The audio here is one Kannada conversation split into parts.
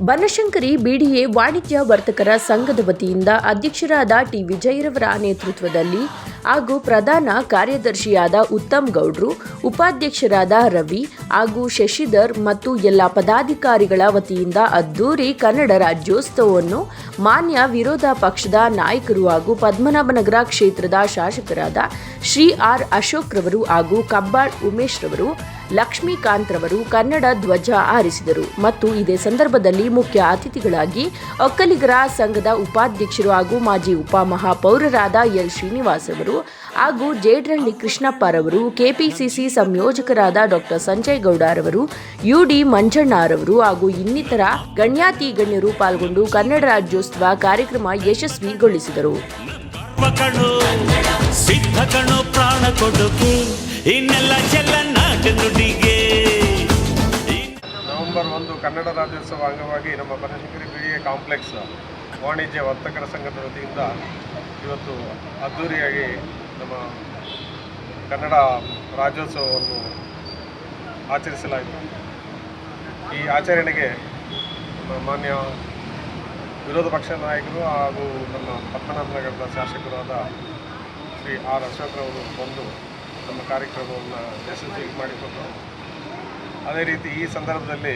ಬನಶಂಕರಿ ಬಿಡಿಎ ವಾಣಿಜ್ಯ ವರ್ತಕರ ಸಂಘದ ವತಿಯಿಂದ ಅಧ್ಯಕ್ಷರಾದ ಟಿ ವಿಜಯರವರ ನೇತೃತ್ವದಲ್ಲಿ ಹಾಗೂ ಪ್ರಧಾನ ಕಾರ್ಯದರ್ಶಿಯಾದ ಉತ್ತಮ್ ಗೌಡ್ರು, ಉಪಾಧ್ಯಕ್ಷರಾದ ರವಿ ಹಾಗೂ ಶಶಿಧರ್ ಮತ್ತು ಎಲ್ಲ ಪದಾಧಿಕಾರಿಗಳ ವತಿಯಿಂದ ಅದ್ದೂರಿ ಕನ್ನಡ ರಾಜ್ಯೋತ್ಸವವನ್ನು ಮಾನ್ಯ ವಿರೋಧ ಪಕ್ಷದ ನಾಯಕರು ಹಾಗೂ ಪದ್ಮನಾಭನಗರ ಕ್ಷೇತ್ರದ ಶಾಸಕರಾದ ಶ್ರೀ ಆರ್ ಅಶೋಕ್ ರವರು ಹಾಗೂ ಕಬ್ಬಾಳ್ ಉಮೇಶ್ ರವರು ಲಕ್ಷ್ಮೀಕಾಂತ್ ರವರು ಕನ್ನಡ ಧ್ವಜ ಆರಿಸಿದರು ಮತ್ತು ಇದೇ ಸಂದರ್ಭದಲ್ಲಿ ಮುಖ್ಯ ಅತಿಥಿಗಳಾಗಿ ಒಕ್ಕಲಿಗರ ಸಂಘದ ಉಪಾಧ್ಯಕ್ಷರು ಹಾಗೂ ಮಾಜಿ ಉಪಮಹಾಪೌರರಾದ ಎಲ್ ಶ್ರೀನಿವಾಸ್ ಅವರು ಹಾಗೂ ಜೇಡ್ರಳ್ಳಿ ಕೃಷ್ಣಪ್ಪರವರು, ಕೆಪಿಸಿಸಿ ಸಂಯೋಜಕರಾದ ಡಾಕ್ಟರ್ ಸಂಜಯ್ ಗೌಡರವರು, ಯುಡಿ ಮಂಜಣ್ಣರವರು ಹಾಗೂ ಇನ್ನಿತರ ಗಣ್ಯಾತಿ ಗಣ್ಯರು ಪಾಲ್ಗೊಂಡು ಕನ್ನಡ ರಾಜ್ಯೋತ್ಸವ ಕಾರ್ಯಕ್ರಮ ಯಶಸ್ವಿಗೊಳಿಸಿದರು. ಸಿದ್ಧ ಕಣು ಪ್ರಾಣ ಕೊಡುಕು ಇನ್ನೆಲ್ಲ ಚೆಲ್ಲ ನಾಟ ನುಡಿಗೆ ನವೆಂಬರ್ ಒಂದು ಕನ್ನಡ ರಾಜ್ಯೋತ್ಸವ ಅಂಗವಾಗಿ ನಮ್ಮ ಬನಶಂಕರಿ ಪೀಳಿಗೆ ಕಾಂಪ್ಲೆಕ್ಸ್ ವಾಣಿಜ್ಯ ವರ್ತಕರ ಸಂಘದ ವತಿಯಿಂದ ಇವತ್ತು ಅದ್ಧೂರಿಯಾಗಿ ನಮ್ಮ ಕನ್ನಡ ರಾಜ್ಯೋತ್ಸವವನ್ನು ಆಚರಿಸಲಾಯಿತು. ಈ ಆಚರಣೆಗೆ ನಮ್ಮ ಮಾನ್ಯ ವಿರೋಧ ಪಕ್ಷ ನಾಯಕರು ಹಾಗೂ ನಮ್ಮ ಪದ್ಮನಾಭನಗರದ ಶಾಸಕರಾದ ಶ್ರೀ ಆರ್ ಅಶೋಕ್ರವರು ಬಂದು ನಮ್ಮ ಕಾರ್ಯಕ್ರಮವನ್ನು ಯಶಸ್ವಿ ಮಾಡಿಕೊಟ್ಟರು ಅದೇ ರೀತಿ ಈ ಸಂದರ್ಭದಲ್ಲಿ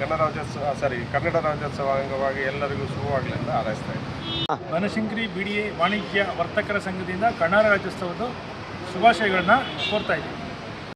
ಗಣರಾಜ್ಯೋತ್ಸವ ರಾಜ್ಯೋತ್ಸವ ಸಾರಿ ಕನ್ನಡ ರಾಜ್ಯೋತ್ಸವ ಅಂಗವಾಗಿ ಎಲ್ಲರಿಗೂ ಶುಭವಾಗಲಿ ಅಂತ ಹಾರೈಸ್ತಾ ಇದ್ದೀನಿ. ಬನಶಂಕರಿ ಬಿ ಡಿ ಎ ವಾಣಿಜ್ಯ ವರ್ತಕರ ಸಂಘದಿಂದ ಕನ್ನಡ ರಾಜ್ಯೋತ್ಸವದ ಶುಭಾಶಯಗಳನ್ನ ಕೋರ್ತಾ ಇದ್ದೀವಿ